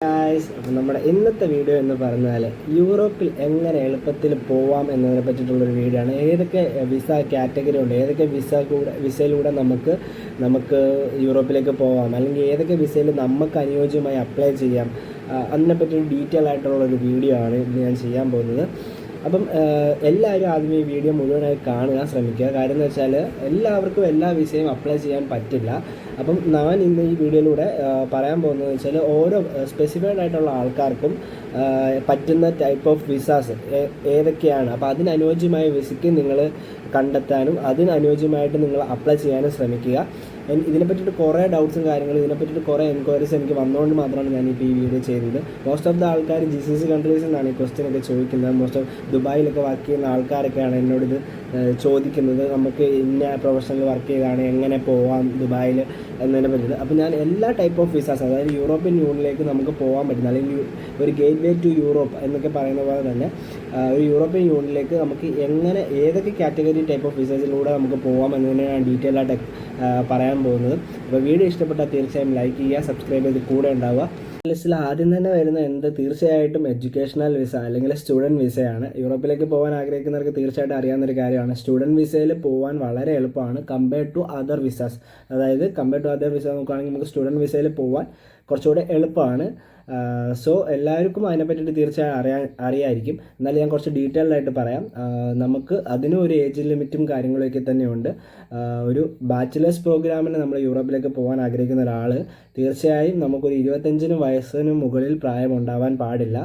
അപ്പം നമ്മുടെ ഇന്നത്തെ വീഡിയോ എന്ന് പറഞ്ഞാൽ യൂറോപ്പിൽ എങ്ങനെ എളുപ്പത്തിൽ പോവാം എന്നതിനെ പറ്റിയിട്ടുള്ളൊരു വീഡിയോ ആണ്. ഏതൊക്കെ വിസ കാറ്റഗറി ഉണ്ട്? ഏതൊക്കെ വിസ കൂടെ വിസയിലൂടെ നമുക്ക് നമുക്ക് യൂറോപ്പിലേക്ക് പോവാം? അല്ലെങ്കിൽ ഏതൊക്കെ വിസയിൽ നമുക്ക് അനുയോജ്യമായി അപ്ലൈ ചെയ്യാം? അതിനെപ്പറ്റി ഡീറ്റെയിൽ ആയിട്ടുള്ള ഒരു വീഡിയോ ആണ് ഞാൻ ചെയ്യാൻ പോകുന്നത്. അപ്പം എല്ലാവരും ആദ്യം ഈ വീഡിയോ മുഴുവനായി കാണുക ശ്രമിക്കുക. കാര്യം എന്ന് വെച്ചാൽ എല്ലാവർക്കും എല്ലാ വിസയും അപ്ലൈ ചെയ്യാൻ പറ്റില്ല. അപ്പം ഞാൻ ഇന്ന് ഈ വീഡിയോയിലൂടെ പറയാൻ പോകുന്നത് വെച്ചാൽ ഓരോ സ്പെസിഫൈഡ് ആയിട്ടുള്ള ആൾക്കാർക്കും പറ്റുന്ന ടൈപ്പ് ഓഫ് വിസാസ് ഏതൊക്കെയാണ്. അപ്പോൾ അതിനനുയോജ്യമായ വിസയ്ക്ക് നിങ്ങൾ കണ്ടെത്താനും അതിനനുയോജ്യമായിട്ട് നിങ്ങൾ അപ്ലൈ ചെയ്യാനും ശ്രമിക്കുക. ഇതിനെ പറ്റിയിട്ട് കുറേ ഡൗട്ട്സും കാര്യങ്ങളും ഇതിനെ പറ്റിയിട്ട് കുറേ എൻക്വയറീസ് എനിക്ക് വന്നുകൊണ്ട് മാത്രമാണ് ഞാൻ ഇപ്പോൾ ഈ വീഡിയോ ചെയ്യുന്നത് മോസ്റ്റ് ഓഫ് ദ ആൾക്കാർ ജി സി സി കൺട്രീസിൽ നിന്നാണ് ഈ ക്വസ്റ്റ്യൻ ഒക്കെ ചോദിക്കുന്നത്. മോസ്റ്റ് ഓഫ് ദുബായിലൊക്കെ വർക്ക് ചെയ്യുന്ന ആൾക്കാരൊക്കെയാണ് എന്നോട് ഇത് ചോദിക്കുന്നത് നമുക്ക് ഇന്ന പ്രൊഫഷണൽ വർക്ക് ചെയ്താണ് എങ്ങനെ പോവാം ദുബായിൽ എന്നതിനെ പറ്റിയിട്ട്. അപ്പോൾ ഞാൻ എല്ലാ ടൈപ്പ് ഓഫ് വിസാസ് അതായത് യൂറോപ്യൻ യൂണിയനിലേക്ക് നമുക്ക് പോകാൻ പറ്റുന്ന അല്ലെങ്കിൽ ഒരു ഗേറ്റ് വേ ടു യൂറോപ്പ് എന്നൊക്കെ പറയുന്ന പോലെ തന്നെ ഒരു യൂറോപ്യൻ യൂണിയനിലേക്ക് നമുക്ക് എങ്ങനെ ഏതൊക്കെ കാറ്റഗറി ടൈപ്പ് ഓഫ് വിസസിലൂടെ നമുക്ക് പോകാം എന്നതിനെ ഞാൻ ഡീറ്റെയിൽ ആയിട്ട് പറയാൻ പോകുന്നത്. അപ്പോൾ വീഡിയോ ഇഷ്ടപ്പെട്ടാൽ തീർച്ചയായും ലൈക്ക് ചെയ്യുക സബ്സ്ക്രൈബ് ചെയ്ത് കൂടെ ഉണ്ടാവുക. ലിസ്റ്റിൽ ആദ്യം തന്നെ വരുന്ന എന്ത്? തീർച്ചയായിട്ടും എഡ്യൂക്കേഷണൽ വിസ അല്ലെങ്കിൽ സ്റ്റുഡന്റ് വിസയാണ് യൂറോപ്പിലേക്ക് പോകാൻ ആഗ്രഹിക്കുന്നവർക്ക് തീർച്ചയായിട്ടും അറിയാവുന്ന ഒരു കാര്യമാണ്. സ്റ്റുഡന്റ് വിസയിൽ പോകാൻ വളരെ എളുപ്പമാണ് കമ്പയർഡ് ടു അതർ വിസാസ് അതായത് കമ്പയർഡ് ടു അതർ വിസ നോക്കുകയാണെങ്കിൽ നമുക്ക് സ്റ്റുഡന്റ് വിസയിൽ പോകാൻ കുറച്ചുകൂടെ എളുപ്പമാണ്. സോ എല്ലാവർക്കും അതിനെ പറ്റിയിട്ട് തീർച്ചയായും അറിയാൻ അറിയായിരിക്കും. എന്നാലും ഞാൻ കുറച്ച് ഡീറ്റെയിൽഡ് ആയിട്ട് പറയാം. നമുക്ക് അതിനും ഒരു ഏജ് ലിമിറ്റും കാര്യങ്ങളൊക്കെ തന്നെയുണ്ട്. ഒരു ബാച്ചിലേഴ്സ് പ്രോഗ്രാമിന് നമ്മൾ യൂറോപ്പിലേക്ക് പോകാൻ ആഗ്രഹിക്കുന്ന ഒരാൾ തീർച്ചയായും നമുക്കൊരു ഇരുപത്തഞ്ചിന് വയസ്സിന് മുകളിൽ പ്രായം ഉണ്ടാവാൻ പാടില്ല.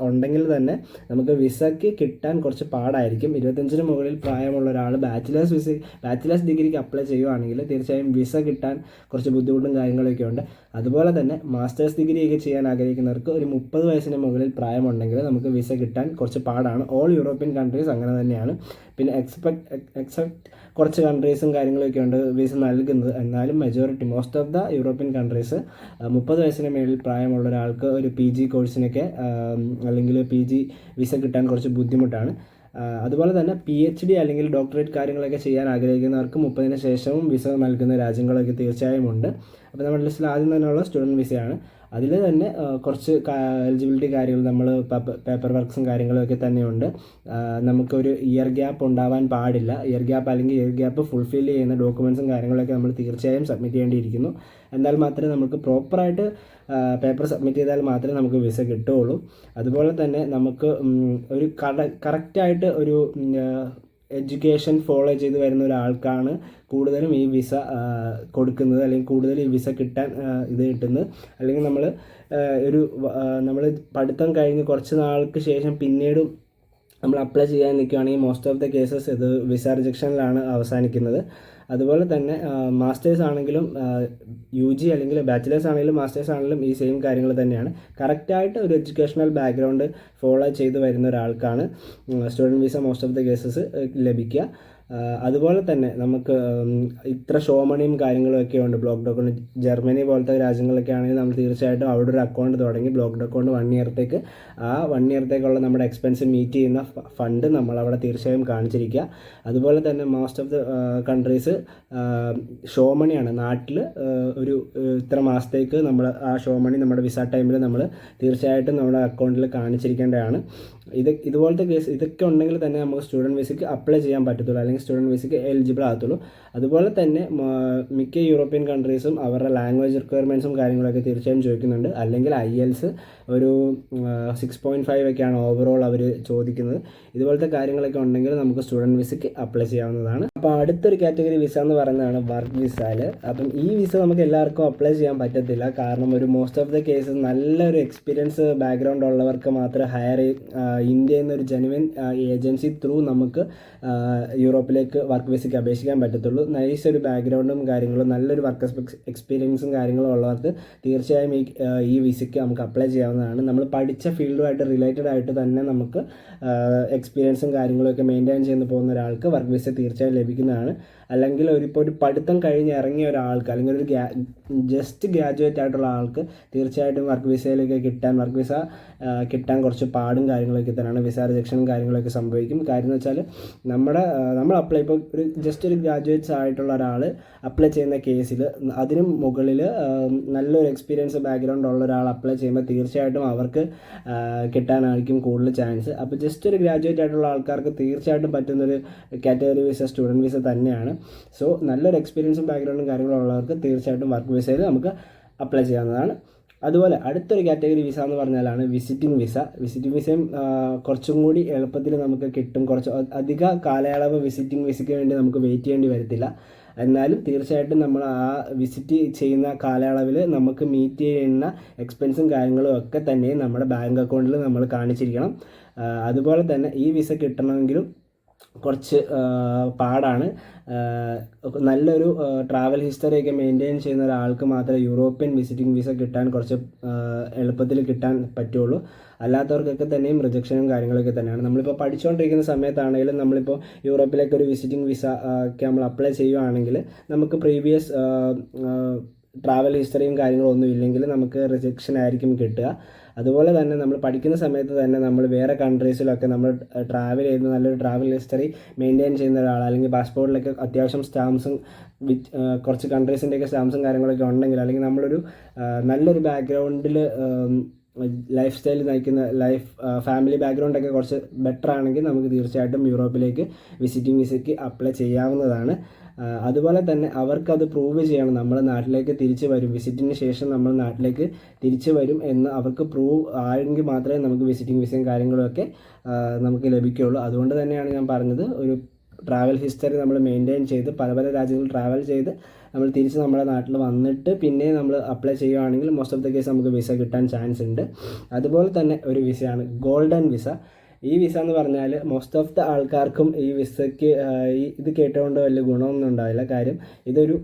ഉണ്ടെങ്കിൽ തന്നെ നമുക്ക് വിസയ്ക്ക് കിട്ടാൻ കുറച്ച് പാടായിരിക്കും. ഇരുപത്തഞ്ചിന് മുകളിൽ പ്രായമുള്ള ഒരാൾ ബാച്ചിലേഴ്സ് വിസ ബാച്ചിലേഴ്സ് ഡിഗ്രിക്ക് അപ്ലൈ ചെയ്യുവാണെങ്കിൽ തീർച്ചയായും വിസ കിട്ടാൻ കുറച്ച് ബുദ്ധിമുട്ടും കാര്യങ്ങളൊക്കെ ഉണ്ട്. അതുപോലെ തന്നെ മാസ്റ്റേഴ്സ് ഡിഗ്രിയൊക്കെ ചെയ്യാൻ ആഗ്രഹിക്കുന്നവർക്ക് ഒരു മുപ്പത് വയസ്സിന് മുകളിൽ പ്രായമുണ്ടെങ്കിൽ നമുക്ക് വിസ കിട്ടാൻ കുറച്ച് പാടാണ്. ഓൾ യൂറോപ്യൻ കൺട്രീസ് അങ്ങനെ തന്നെയാണ്. പിന്നെ എക്സ്പെക്ട് എക്സെപ്റ്റ് കുറച്ച് കൺട്രീസും കാര്യങ്ങളൊക്കെ ഉണ്ട് വിസ നൽകുന്നത്. എന്നാലും majority most of the European countries മുപ്പത് വയസ്സിന് മേളിൽ പ്രായമുള്ള ഒരാൾക്ക് ഒരു പി ജി കോഴ്സിനൊക്കെ അല്ലെങ്കിൽ പി ജി വിസ കിട്ടാൻ കുറച്ച് ബുദ്ധിമുട്ടാണ്. അതുപോലെ തന്നെ പി എച്ച് ഡി അല്ലെങ്കിൽ ഡോക്ടറേറ്റ് കാര്യങ്ങളൊക്കെ ചെയ്യാൻ ആഗ്രഹിക്കുന്നവർക്ക് മുപ്പതിന് ശേഷവും വിസ നൽകുന്ന രാജ്യങ്ങളൊക്കെ തീർച്ചയായും ഉണ്ട്. അപ്പോൾ നമ്മുടെ ലിസ്റ്റിൽ ആദ്യം തന്നെയുള്ള സ്റ്റുഡന്റ് വിസയാണ് അതിൽ തന്നെ കുറച്ച് എലിജിബിലിറ്റി കാര്യങ്ങൾ നമ്മൾ പേപ്പർ വർക്ക്സും കാര്യങ്ങളൊക്കെ തന്നെയുണ്ട്. നമുക്കൊരു ഇയർ ഗ്യാപ്പ് ഉണ്ടാവാൻ പാടില്ല. ഇയർ ഗ്യാപ്പ് അല്ലെങ്കിൽ ഇയർ ഗ്യാപ്പ് ഫുൾഫിൽ ചെയ്യുന്ന ഡോക്യുമെൻസും കാര്യങ്ങളൊക്കെ നമ്മൾ തീർച്ചയായും സബ്മിറ്റ് ചെയ്യേണ്ടിയിരിക്കുന്നു. എന്നാൽ മാത്രമേ നമുക്ക് പ്രോപ്പറായിട്ട് പേപ്പർ സബ്മിറ്റ് ചെയ്താൽ മാത്രമേ നമുക്ക് വിസ കിട്ടുകയുള്ളൂ. അതുപോലെ തന്നെ നമുക്ക് ഒരു കറ കറക്റ്റായിട്ട് ഒരു എഡ്യൂക്കേഷൻ ഫോളോ ചെയ്ത് വരുന്ന ഒരാൾക്കാണ് കൂടുതലും ഈ വിസ കൊടുക്കുന്നത്. അല്ലെങ്കിൽ കൂടുതൽ ഈ വിസ കിട്ടാൻ ഇത് കിട്ടുന്നത്. അല്ലെങ്കിൽ നമ്മൾ ഒരു നമ്മൾ പഠിത്തം കഴിഞ്ഞ് കുറച്ച് നാൾക്ക് ശേഷം പിന്നീട് നമ്മൾ അപ്ലൈ ചെയ്യാൻ നിൽക്കുകയാണെങ്കിൽ മോസ്റ്റ് ഓഫ് ദ കേസസ് ഇത് വിസ റിജക്ഷനിലാണ് അവസാനിക്കുന്നത്. അതുപോലെ തന്നെ മാസ്റ്റേഴ്സ് ആണെങ്കിലും യു ജി അല്ലെങ്കിൽ ബാച്ചിലേഴ്സ് ആണെങ്കിലും മാസ്റ്റേഴ്സ് ആണെങ്കിലും ഈ സെയിം കാര്യങ്ങൾ തന്നെയാണ്. കറക്റ്റായിട്ട് ഒരു എഡ്യൂക്കേഷണൽ ബാക്ക്ഗ്രൗണ്ട് ഫോളോ ചെയ്ത് വരുന്ന ഒരാൾക്കാണ് student visa most of the cases ലഭിക്കുക. അതുപോലെ തന്നെ നമുക്ക് ഇത്ര ഷോമണിയും കാര്യങ്ങളൊക്കെ ഉണ്ട്. ബ്ലോക്ക് അക്കൗണ്ട് ജർമ്മനി പോലത്തെ രാജ്യങ്ങളൊക്കെ ആണെങ്കിൽ നമ്മൾ തീർച്ചയായിട്ടും അവിടെ ഒരു അക്കൗണ്ട് തുടങ്ങി ബ്ലോക്ക് അക്കൗണ്ട് വൺ ഇയർത്തേക്ക് ആ വൺ ഇയർത്തേക്കുള്ള നമ്മുടെ എക്സ്പെൻസ് മീറ്റ് ചെയ്യുന്ന ഫണ്ട് നമ്മൾ അവിടെ തീർച്ചയായും കാണിച്ചിരിക്കുക. അതുപോലെ തന്നെ മോസ്റ്റ് ഓഫ് ദ കൺട്രീസ് ഷോമണിയാണ് നാട്ടിൽ ഒരു ഇത്ര മാസത്തേക്ക് നമ്മൾ ആ ഷോമണി നമ്മുടെ വിസ ടൈമിൽ നമ്മൾ തീർച്ചയായിട്ടും നമ്മുടെ അക്കൗണ്ടിൽ കാണിച്ചിരിക്കേണ്ടതാണ്. ഇത് ഇതുപോലത്തെ കേസ് ഇതൊക്കെ ഉണ്ടെങ്കിൽ തന്നെ നമുക്ക് സ്റ്റുഡന്റ് വിസയ്ക്ക് അപ്ലൈ ചെയ്യാൻ പറ്റത്തുള്ളൂ. അല്ലെങ്കിൽ സ്റ്റുഡന്റ് വിസയ്ക്ക് എലിജിബിൾ ആകത്തുള്ളൂ. അതുപോലെ തന്നെ മിക്ക യൂറോപ്യൻ കൺട്രീസും അവരുടെ ലാംഗ്വേജ് റിക്വയർമെന്റ്സും കാര്യങ്ങളൊക്കെ തീർച്ചയായും ചോദിക്കുന്നുണ്ട്. അല്ലെങ്കിൽ ഐ എൽസ് ഒരു സിക്സ് പോയിന്റ് ഫൈവ് ഒക്കെയാണ് ഓവറോൾ അവർ ചോദിക്കുന്നത്. ഇതുപോലത്തെ കാര്യങ്ങളൊക്കെ ഉണ്ടെങ്കിൽ നമുക്ക് സ്റ്റുഡന്റ് വിസയ്ക്ക് അപ്ലൈ ചെയ്യാവുന്നതാണ്. അപ്പോൾ അടുത്തൊരു കാറ്റഗറി വിസ എന്ന് പറയുന്നതാണ് വർക്ക് വിസയിൽ അപ്പം ഈ വിസ നമുക്ക് എല്ലാവർക്കും അപ്ലൈ ചെയ്യാൻ പറ്റത്തില്ല. കാരണം ഒരു മോസ്റ്റ് ഓഫ് ദ കേസസ് നല്ലൊരു എക്സ്പീരിയൻസ് ബാക്ക്ഗ്രൗണ്ട് ഉള്ളവർക്ക് മാത്രമേ ഹയർ ഇന്ത്യ എന്നൊരു ജെനുവിൻ ഏജൻസി ത്രൂ നമുക്ക് യൂറോപ്പിലേക്ക് വർക്ക് വിസയ്ക്ക് അപേക്ഷിക്കാൻ പറ്റത്തുള്ളൂ. നൈസ് ഒരു ബാക്ക്ഗ്രൗണ്ടും കാര്യങ്ങളും നല്ലൊരു വർക്ക് എക്സ്പീരിയൻസും കാര്യങ്ങളും ഉള്ളവർക്ക് തീർച്ചയായും ഈ ഈ വിസയ്ക്ക് നമുക്ക് അപ്ലൈ ചെയ്യാവുന്നതാണ്. നമ്മൾ പഠിച്ച ഫീൽഡുമായിട്ട് റിലേറ്റഡ് ആയിട്ട് തന്നെ നമുക്ക് എക്സ്പീരിയൻസും കാര്യങ്ങളൊക്കെ മെയിന്റെയിൻ ചെയ്ത് പോകുന്ന ഒരാൾക്ക് വർക്ക് വിസ തീർച്ചയായും ലഭിക്കുന്നതാണ് അല്ലെങ്കിൽ ഒരു ഇപ്പോൾ ഒരു പഠിത്തം കഴിഞ്ഞ് ഇറങ്ങിയ ഒരാൾക്ക് അല്ലെങ്കിൽ ഒരു ജസ്റ്റ് ഗ്രാജുവേറ്റ് ആയിട്ടുള്ള ആൾക്ക് തീർച്ചയായിട്ടും വർക്ക് വിസയിലേക്ക് കിട്ടാൻ വർക്ക് വിസ കിട്ടാൻ കുറച്ച് പാടും കാര്യങ്ങളൊക്കെ തന്നെയാണ്. വിസ റിജക്ഷനും കാര്യങ്ങളൊക്കെ സംഭവിക്കും. കാര്യം എന്ന് വെച്ചാൽ നമ്മുടെ നമ്മൾ അപ്ലൈ ഇപ്പോൾ ഒരു ജസ്റ്റ് ഒരു ഗ്രാജുവേറ്റ്സ് ആയിട്ടുള്ള ഒരാൾ അപ്ലൈ ചെയ്യുന്ന കേസിൽ അതിനും മുകളിൽ നല്ലൊരു എക്സ്പീരിയൻസ് ബാക്ക്ഗ്രൗണ്ട് ഉള്ള ഒരാൾ അപ്ലൈ ചെയ്യുമ്പോൾ തീർച്ചയായിട്ടും അവർക്ക് കിട്ടാനായിരിക്കും കൂടുതൽ ചാൻസ് അപ്പോൾ ജസ്റ്റ് ഒരു ഗ്രാജുവേറ്റ് ആയിട്ടുള്ള ആൾക്കാർക്ക് തീർച്ചയായിട്ടും പറ്റുന്നൊരു കാറ്റഗറി വിസ സ്റ്റുഡന്റ് വിസ തന്നെയാണ്. സോ നല്ലൊരു എക്സ്പീരിയൻസും ബാക്ക്ഗ്രൗണ്ടും കാര്യങ്ങളും ഉള്ളവർക്ക് തീർച്ചയായിട്ടും വർക്ക് വിസയിൽ നമുക്ക് അപ്ലൈ ചെയ്യാവുന്നതാണ്. അതുപോലെ അടുത്തൊരു കാറ്റഗറി വിസ എന്ന് പറഞ്ഞാലാണ് വിസിറ്റിംഗ് വിസ വിസിറ്റിംഗ് വിസയും കുറച്ചും കൂടി എളുപ്പത്തിൽ നമുക്ക് കിട്ടും. കുറച്ച് അധിക കാലയളവ് വിസിറ്റിംഗ് വിസയ്ക്ക് വേണ്ടി നമുക്ക് വെയിറ്റ് ചെയ്യേണ്ടി വരത്തില്ല. എന്നാലും തീർച്ചയായിട്ടും നമ്മൾ ആ വിസിറ്റ് ചെയ്യുന്ന കാലയളവിൽ നമുക്ക് മീറ്റ് ചെയ്യുന്ന എക്സ്പെൻസും കാര്യങ്ങളും ഒക്കെ തന്നെ നമ്മുടെ ബാങ്ക് അക്കൗണ്ടിൽ നമ്മൾ കാണിച്ചിരിക്കണം. അതുപോലെ തന്നെ ഈ വിസ കിട്ടണമെങ്കിലും കുറച്ച് പാടാണ്. നല്ലൊരു ട്രാവൽ ഹിസ്റ്ററി ഒക്കെ മെയിന്റെയിൻ ചെയ്യുന്ന ഒരാൾക്ക് മാത്രമേ യൂറോപ്യൻ വിസിറ്റിംഗ് വിസ കിട്ടാൻ കുറച്ച് എളുപ്പത്തിൽ കിട്ടാൻ പറ്റുള്ളൂ. അല്ലാത്തവർക്കൊക്കെ തന്നെയും റിജക്ഷനും കാര്യങ്ങളൊക്കെ തന്നെയാണ്. നമ്മളിപ്പോൾ പഠിച്ചുകൊണ്ടിരിക്കുന്ന സമയത്താണെങ്കിലും നമ്മളിപ്പോൾ യൂറോപ്പിലേക്ക് ഒരു വിസിറ്റിംഗ് വിസ ഒക്കെ നമ്മൾ അപ്ലൈ ചെയ്യുവാണെങ്കിൽ നമുക്ക് പ്രീവിയസ് ട്രാവൽ ഹിസ്റ്ററിയും കാര്യങ്ങളും ഒന്നും ഇല്ലെങ്കിൽ നമുക്ക് റിജക്ഷൻ ആയിരിക്കും കിട്ടുക. അതുപോലെ തന്നെ നമ്മൾ പഠിക്കുന്ന സമയത്ത് തന്നെ നമ്മൾ വേറെ കൺട്രീസിലൊക്കെ നമ്മൾ ട്രാവൽ ചെയ്യുന്ന നല്ലൊരു ട്രാവൽ ഹിസ്റ്ററി മെയിന്റെയിൻ ചെയ്യുന്ന ഒരാൾ അല്ലെങ്കിൽ പാസ്പോർട്ടിലൊക്കെ അത്യാവശ്യം സ്റ്റാമ്പ്സും വിച്ച് കുറച്ച് കൺട്രീസിന്റെയൊക്കെ സ്റ്റാമ്പ്സും കാര്യങ്ങളൊക്കെ ഉണ്ടെങ്കിൽ അല്ലെങ്കിൽ നമ്മളൊരു നല്ലൊരു ബാക്ക്ഗ്രൗണ്ടിൽ ലൈഫ് സ്റ്റൈൽ നയിക്കുന്ന ലൈഫ് ഫാമിലി ബാക്ക്ഗ്രൗണ്ടൊക്കെ കുറച്ച് ബെറ്റർ ആണെങ്കിൽ നമുക്ക് തീർച്ചയായിട്ടും യൂറോപ്പിലേക്ക് വിസിറ്റിംഗ് വിസയ്ക്ക് അപ്ലൈ ചെയ്യാവുന്നതാണ്. അതുപോലെ തന്നെ അവർക്കത് പ്രൂവ് ചെയ്യണം. നമ്മുടെ നാട്ടിലേക്ക് തിരിച്ചു വരും. വിസിറ്റിന് ശേഷം നമ്മൾ നാട്ടിലേക്ക് തിരിച്ചു വരും എന്ന് അവർക്ക് പ്രൂവ് ആയെങ്കിൽ മാത്രമേ നമുക്ക് വിസിറ്റിംഗ് വിസയും കാര്യങ്ങളൊക്കെ നമുക്ക് ലഭിക്കുകയുള്ളൂ അതുകൊണ്ട് തന്നെയാണ് ഞാൻ പറഞ്ഞത്. ഒരു ട്രാവൽ ഹിസ്റ്ററി നമ്മൾ മെയിന്റെയിൻ ചെയ്ത് പല പല രാജ്യങ്ങളിൽ ട്രാവൽ ചെയ്ത് നമ്മൾ തിരിച്ച് നമ്മുടെ നാട്ടിൽ വന്നിട്ട് പിന്നെ നമ്മൾ അപ്ലൈ ചെയ്യുകയാണെങ്കിൽ മോസ്റ്റ് ഓഫ് ദ കേസ് നമുക്ക് വിസ കിട്ടാൻ ചാൻസ് ഉണ്ട്. അതുപോലെ തന്നെ ഒരു വിസയാണ് ഗോൾഡൻ വിസ ഈ വിസ എന്ന് പറഞ്ഞാൽ മോസ്റ്റ് ഓഫ് ദ ആൾക്കാർക്കും ഈ വിസയ്ക്ക് ഇത് കേട്ടുകൊണ്ട് വലിയ ഗുണമൊന്നും ഉണ്ടാവില്ല. കാര്യം ഇതൊരു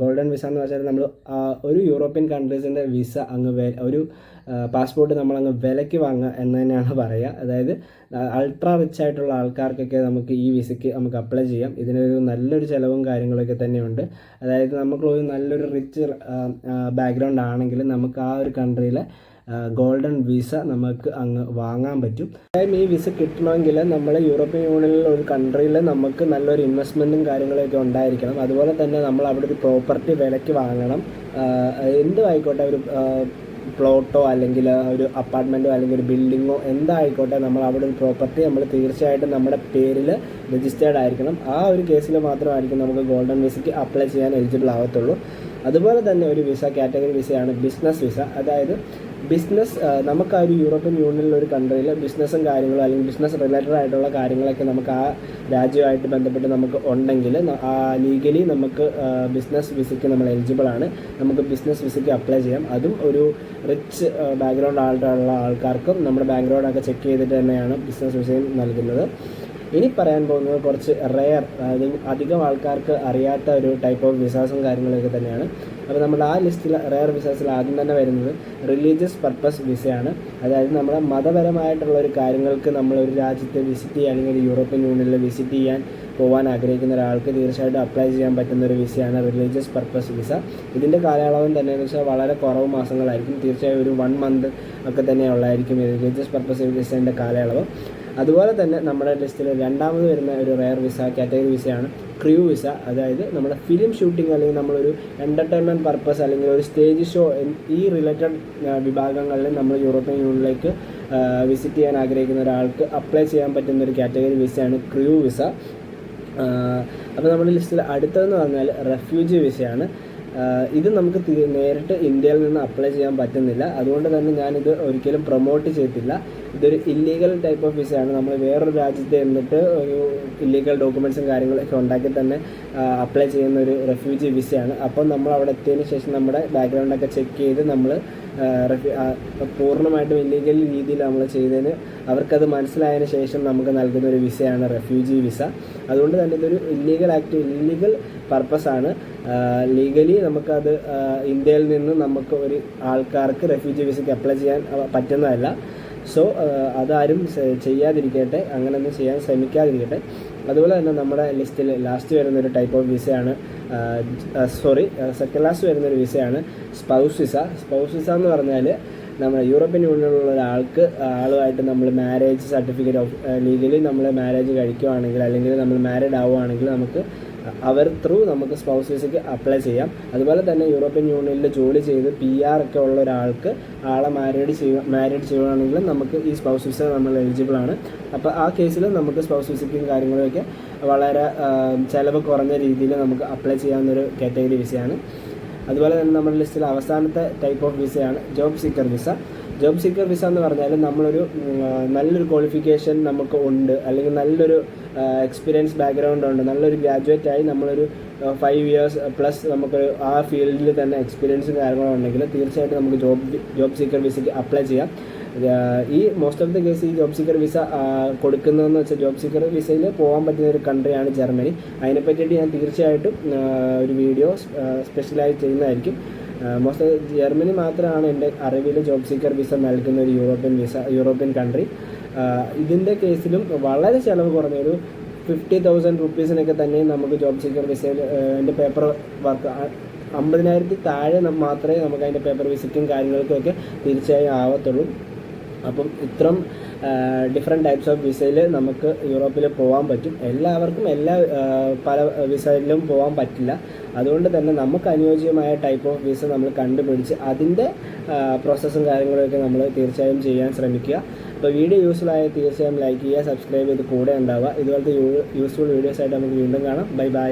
ഗോൾഡൻ വിസ എന്ന് വെച്ചാൽ നമ്മൾ ഒരു യൂറോപ്യൻ കൺട്രീസിന്റെ വിസ അങ്ങ് ഒരു പാസ്പോർട്ട് നമ്മളങ്ങ് വിലയ്ക്ക് വാങ്ങുക എന്ന് തന്നെയാണ് പറയുക. അതായത് അൾട്രാ റിച്ച് ആയിട്ടുള്ള ആൾക്കാർക്കൊക്കെ നമുക്ക് ഈ വിസയ്ക്ക് നമുക്ക് അപ്ലൈ ചെയ്യാം. ഇതിനൊരു നല്ലൊരു ചിലവും കാര്യങ്ങളൊക്കെ തന്നെയുണ്ട്. അതായത് നമുക്കൊരു നല്ലൊരു റിച്ച് ബാക്ക്ഗ്രൗണ്ട് ആണെങ്കിൽ നമുക്ക് ആ ഒരു കൺട്രിയിലെ ഗോൾഡൻ വിസ നമുക്ക് അങ്ങ് വാങ്ങാൻ പറ്റും. ഈ വിസ കിട്ടണമെങ്കിൽ നമ്മൾ യൂറോപ്യൻ യൂണിയനിലെ ഒരു കൺട്രിയിൽ നമുക്ക് നല്ലൊരു ഇൻവെസ്റ്റ്മെന്റും കാര്യങ്ങളൊക്കെ ഉണ്ടായിരിക്കണം. അതുപോലെ തന്നെ നമ്മൾ അവിടെ ഒരു പ്രോപ്പർട്ടി വിലയ്ക്ക് വാങ്ങണം. എന്തുമായിക്കോട്ടെ ഒരു പ്ലോട്ടോ അല്ലെങ്കിൽ ഒരു അപ്പാർട്ട്മെന്റോ അല്ലെങ്കിൽ ഒരു ബിൽഡിങ്ങോ എന്തായിക്കോട്ടെ നമ്മൾ അവിടെ ഒരു പ്രോപ്പർട്ടി നമ്മൾ തീർച്ചയായിട്ടും നമ്മുടെ പേരിൽ രജിസ്റ്റേർഡ് ആയിരിക്കണം. ആ ഒരു കേസിൽ മാത്രമായിരിക്കും നമുക്ക് ഗോൾഡൻ വിസയ്ക്ക് അപ്ലൈ ചെയ്യാൻ എലിജിബിൾ ആവത്തുള്ളൂ. അതുപോലെ തന്നെ ഒരു വിസ കാറ്റഗറി വിസയാണ് ബിസിനസ് വിസ. അതായത് ബിസിനസ് നമുക്ക് ആ ഒരു യൂറോപ്യൻ യൂണിയനിൽ ഒരു കൺട്രിയിൽ ബിസിനസ്സും കാര്യങ്ങളും അല്ലെങ്കിൽ ബിസിനസ് റിലേറ്റഡ് ആയിട്ടുള്ള കാര്യങ്ങളൊക്കെ നമുക്ക് ആ രാജ്യമായിട്ട് ബന്ധപ്പെട്ട് നമുക്ക് ഉണ്ടെങ്കിൽ ലീഗലി നമുക്ക് ബിസിനസ് വിസയ്ക്ക് നമ്മൾ എലിജിബിൾ ആണ്. നമുക്ക് ബിസിനസ് വിസയ്ക്ക് അപ്ലൈ ചെയ്യാം. അതും ഒരു റിച്ച് ബാക്ക്ഗ്രൗണ്ട് ആയിട്ടുള്ള ആൾക്കാർക്കും നമ്മുടെ ബാക്ക്ഗ്രൗണ്ടൊക്കെ ചെക്ക് ചെയ്തിട്ട് തന്നെയാണ് ബിസിനസ് വിസയും നൽകുന്നത്. ഇനി പറയാൻ പോകുന്നത് കുറച്ച് റെയർ അതായത് അധികം ആൾക്കാർക്ക് അറിയാത്ത ഒരു ടൈപ്പ് ഓഫ് വിസാസും കാര്യങ്ങളൊക്കെ തന്നെയാണ്. അപ്പോൾ നമ്മൾ ആ ലിസ്റ്റിൽ റെയർ വിസസിൽ ആദ്യം തന്നെ വരുന്നത് റിലീജിയസ് പർപ്പസ് വിസയാണ് അതായത് നമ്മുടെ മതപരമായിട്ടുള്ള ഒരു കാര്യങ്ങൾക്ക് നമ്മൾ ഒരു രാജ്യത്തെ വിസിറ്റ് ചെയ്യുക അല്ലെങ്കിൽ യൂറോപ്യൻ യൂണിയനിൽ വിസിറ്റ് ചെയ്യാൻ പോകാൻ ആഗ്രഹിക്കുന്ന ഒരാൾക്ക് തീർച്ചയായിട്ടും അപ്ലൈ ചെയ്യാൻ പറ്റുന്ന ഒരു വിസയാണ് റിലീജിയസ് പർപ്പസ് വിസ ഇതിന്റെ കാലയളവും തന്നെ എന്ന് വെച്ചാൽ വളരെ കുറവ് മാസങ്ങളായിരിക്കും. തീർച്ചയായും ഒരു വൺ മന്ത് ഒക്കെ തന്നെ ഉള്ളതായിരിക്കും റിലീജിയസ് പർപ്പസ് വിസേന്റെ കാലയളവ്. അതുപോലെ തന്നെ നമ്മുടെ ലിസ്റ്റിൽ രണ്ടാമത് വരുന്ന ഒരു റെയർ വിസ കാറ്റഗറി വിസയാണ് ക്രൂ വിസ അതായത് നമ്മുടെ ഫിലിം ഷൂട്ടിംഗ് അല്ലെങ്കിൽ നമ്മളൊരു എന്റർടൈൻമെന്റ് പർപ്പസ് അല്ലെങ്കിൽ ഒരു സ്റ്റേജ് ഷോ ഈ റിലേറ്റഡ് വിഭാഗങ്ങളിൽ നമ്മൾ യൂറോപ്യൻ യൂണിയനിലേക്ക് വിസിറ്റ് ചെയ്യാൻ ആഗ്രഹിക്കുന്ന ഒരാൾക്ക് അപ്ലൈ ചെയ്യാൻ പറ്റുന്ന ഒരു കാറ്റഗറി വിസയാണ് ക്രൂ വിസ അപ്പോൾ നമ്മുടെ ലിസ്റ്റിൽ അടുത്തതെന്ന് പറഞ്ഞാൽ റെഫ്യൂജി വിസയാണ് ഇത് നമുക്ക് നേരിട്ട് ഇന്ത്യയിൽ നിന്ന് അപ്ലൈ ചെയ്യാൻ പറ്റുന്നില്ല. അതുകൊണ്ട് തന്നെ ഞാനിത് ഒരിക്കലും പ്രൊമോട്ട് ചെയ്തിട്ടില്ല. ഇതൊരു ഇല്ലീഗൽ ടൈപ്പ് ഓഫ് വിസയാണ് നമ്മൾ വേറൊരു രാജ്യത്ത് എന്നിട്ട് ഒരു ഇല്ലീഗൽ ഡോക്യുമെന്റ്സും കാര്യങ്ങളൊക്കെ ഉണ്ടാക്കി തന്നെ അപ്ലൈ ചെയ്യുന്ന ഒരു റെഫ്യൂജി വിസയാണ് അപ്പം നമ്മൾ അവിടെ എത്തിയതിന് ശേഷം നമ്മുടെ ബാക്ക്ഗ്രൗണ്ടൊക്കെ ചെക്ക് ചെയ്ത് നമ്മൾ പൂർണമായിട്ടും ഇല്ലീഗൽ രീതിയിൽ നമ്മൾ ചെയ്തതിന് അവർക്കത് മനസ്സിലായതിന് ശേഷം നമുക്ക് നൽകുന്ന ഒരു വിസയാണ് റെഫ്യൂജി വിസ അതുകൊണ്ട് തന്നെ ഇതൊരു ഇല്ലീഗൽ ആക്ട് ഇല്ലീഗൽ പർപ്പസാണ് ലീഗലി നമുക്കത് ഇന്ത്യയിൽ നിന്ന് നമുക്ക് ഒരു ആൾക്കാർക്ക് റെഫ്യൂജി വിസയ്ക്ക് അപ്ലൈ ചെയ്യാൻ പറ്റുന്നതല്ല. സോ അതാരും സ- ചെയ്യാതിരിക്കട്ടെ അങ്ങനെയൊന്നും ചെയ്യാൻ ശ്രമിക്കാതിരിക്കട്ടെ. അതുപോലെ തന്നെ നമ്മുടെ ലിസ്റ്റിൽ ലാസ്റ്റ് വരുന്ന ഒരു ടൈപ്പ് ഓഫ് വിസയാണ് സോറി സെക്കൻഡ് ലാസ്റ്റ് വരുന്ന ഒരു വിസയാണ് സ്പൗസ് വിസ സ്പൗസ് വിസ എന്ന് പറഞ്ഞാൽ നമ്മുടെ യൂറോപ്യൻ യൂണിയനിലുള്ള ഒരാൾക്ക് ആളുമായിട്ട് നമ്മൾ മാരേജ് സർട്ടിഫിക്കറ്റ് ഓഫ് ലീഗലി നമ്മൾ മാരേജ് കഴിക്കുവാണെങ്കിൽ അല്ലെങ്കിൽ നമ്മൾ മാരീഡ് ആവുകയാണെങ്കിൽ നമുക്ക് അവർ ത്രൂ നമുക്ക് സ്പൗസ് വിസയ്ക്ക് അപ്ലൈ ചെയ്യാം. അതുപോലെ തന്നെ യൂറോപ്യൻ യൂണിയനിൽ ജോലി ചെയ്ത് പി ആർ ഒക്കെ ഉള്ള ഒരാൾക്ക് ആളെ മാരീഡ് ചെയ്യുക മാരീഡ് ചെയ്യുകയാണെങ്കിൽ നമുക്ക് ഈ സ്പൗസ് വിസ നമ്മൾ എലിജിബിൾ ആണ്. അപ്പോൾ ആ കേസിൽ നമുക്ക് സ്പൗസ് വിസയ്ക്കും കാര്യങ്ങളൊക്കെ വളരെ ചിലവ് കുറഞ്ഞ രീതിയിൽ നമുക്ക് അപ്ലൈ ചെയ്യാവുന്നൊരു കാറ്റഗറി വിസയാണ് അതുപോലെ തന്നെ നമ്മുടെ ലിസ്റ്റിൽ അവസാനത്തെ type of വിസയാണ് job seeker visa job seeker visa എന്ന് പറഞ്ഞാൽ നമ്മളൊരു നല്ലൊരു ക്വാളിഫിക്കേഷൻ നമുക്ക് ഉണ്ട്. അല്ലെങ്കിൽ നല്ലൊരു എക്സ്പീരിയൻസ് ബാക്ക്ഗ്രൗണ്ട് ഉണ്ട്. നല്ലൊരു ഗ്രാജുവേറ്റ് ആയി നമ്മളൊരു ഫൈവ് ഇയേഴ്സ് പ്ലസ് നമുക്ക് ആ ഫീൽഡിൽ തന്നെ എക്സ്പീരിയൻസ് കാര്യങ്ങളും ഉണ്ടെങ്കിൽ തീർച്ചയായിട്ടും നമുക്ക് ജോബ് ജോബ് സീക്കർ വിസയ്ക്ക് അപ്ലൈ ചെയ്യാം. ഈ മോസ്റ്റ് ഓഫ് ദി കേസ് ഈ ജോബ് സീക്കർ വിസ കൊടുക്കുന്നതെന്ന് വെച്ചാൽ ജോബ് സീക്കർ വിസയിൽ പോകാൻ പറ്റുന്ന ഒരു കൺട്രിയാണ് ജർമ്മനി അതിനെ പറ്റിയിട്ട് ഞാൻ തീർച്ചയായിട്ടും ഒരു വീഡിയോ സ്പെഷ്യലായി ചെയ്യുന്നതായിരിക്കും. മോസ്റ്റ് ജർമ്മനി മാത്രമാണ് എന്റെ അറിവിൽ ജോബ് സീക്കർ വിസ നൽകുന്ന ഒരു യൂറോപ്യൻ വിസ യൂറോപ്യൻ കൺട്രി ഇതിന്റെ കേസിലും വളരെ ചിലവ് കുറഞ്ഞ ഒരു ഫിഫ്റ്റി തൗസൻഡ് റുപ്പീസിനൊക്കെ തന്നെ നമുക്ക് ജോബ് സീക്കർ എന്റെ പേപ്പർ വർക്ക് അമ്പതിനായിരത്തി താഴെ മാത്രമേ നമുക്ക് അതിന്റെ പേപ്പർ വിസിറ്റും കാര്യങ്ങൾക്കൊക്കെ തീർച്ചയായും ആവത്തുള്ളൂ. അപ്പം ഇത്രം ഡിഫറെന്റ് ടൈപ്സ് ഓഫ് വിസയിൽ നമുക്ക് യൂറോപ്പിൽ പോകാൻ പറ്റും. എല്ലാവർക്കും എല്ലാ പല വിസയിലും പോകാൻ പറ്റില്ല. അതുകൊണ്ട് തന്നെ നമുക്ക് അനുയോജ്യമായ ടൈപ്പ് ഓഫ് വിസ നമ്മൾ കണ്ടുപിടിച്ച് അതിന്റെ പ്രോസസ്സും കാര്യങ്ങളൊക്കെ നമ്മൾ തീർച്ചയായും ചെയ്യാൻ ശ്രമിക്കുക. അപ്പോൾ വീഡിയോ യൂസ്ഫുൾ ആയാൽ തീർച്ചയായും ലൈക്ക് ചെയ്യുക സബ്സ്ക്രൈബ് ചെയ്ത് കൂടെ ഉണ്ടാവുക. ഇതുപോലത്തെ യൂസ്ഫുൾ വീഡിയോസ് ആയിട്ട് നമുക്ക് വീണ്ടും കാണാം. Bye bye